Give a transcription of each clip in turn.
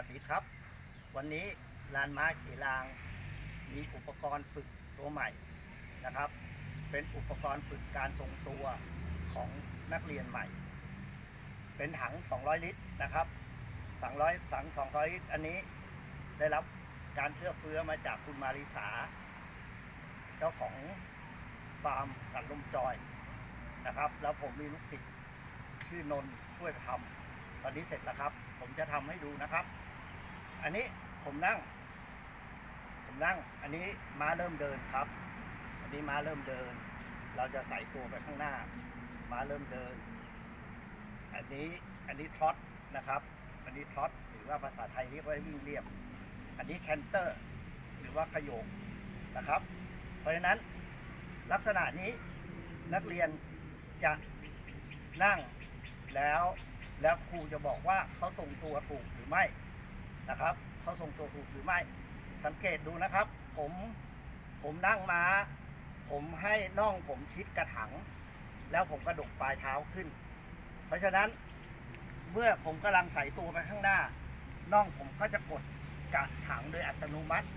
วัสดีครับ วันนี้ลานม้าขี่ราง มีอุปกรณ์ฝึกตัวใหม่นะครับ เป็นอุปกรณ์ฝึกการทรงตัวของนักเรียนใหม่ เป็นถัง 200 ลิตรนะครับสังร้อยสัง200 ลิตร อันนี้ได้รับการเอื้อเฟื้อมาจากคุณมาริสา เจ้าของฟาร์มสันลมจอยนะครับ แล้วผมมีลูกศิษย์ชื่อนนท์ช่วยทำ ตอนนี้เสร็จแล้วครับ ผมจะทำให้ดูนะครับ อันนี้ผมนั่ง ผมนั่ง อันนี้ม้าเริ่มเดินครับ อันนี้ม้าเริ่มเดิน เราจะใส่ตัวไปข้างหน้า ม้าเริ่มเดิน อันนี้อันนี้ทรอตนะครับ อันนี้ทรอตหรือว่าภาษาไทยเรียกว่าวิ่งเรียบ อันนี้แคนเตอร์ หรือว่าขโยงนะครับ เพราะฉะนั้นลักษณะนี้นักเรียนจะนั่งแล้ว แล้วครูจะบอกว่าเขาทรงตัวถูกหรือไม่นะครับเขาทรงตัวถูกหรือไม่ สังเกตดูนะครับ ผมผมนั่งม้า ผมให้น่องผมชิดกระถัง แล้วผมกระดกปลายเท้าขึ้น เพราะฉะนั้นเมื่อผมกำลังใส่ตัวไปข้างหน้าน่องผมก็จะกดกระถังโดยอัตโนมัติ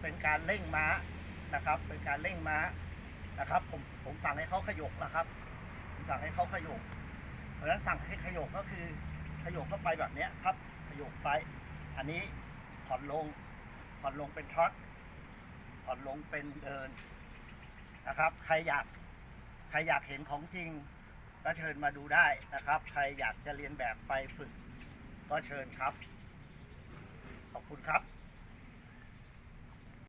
เป็นการเร่งม้านะครับ เป็นการเร่งม้านะครับ ผมผมสั่งให้เขาขยกนะครับ ผมสั่งให้เขาขยก ราะฉะนั้นสั่งให้ขยกก็คือขยกก็ไปแบบเนี้ยครับ ขยกไป อันนี้ผ่อนลงผ่อนลงเป็นทรอตผ่อนลงเป็นเดินนะครับ ใครอยากใครอยากเห็นของจริง ก็เชิญมาดูได้นะครับ ใครอยากจะเรียนแบบไปฝึก ก็เชิญครับ ขอบคุณครับ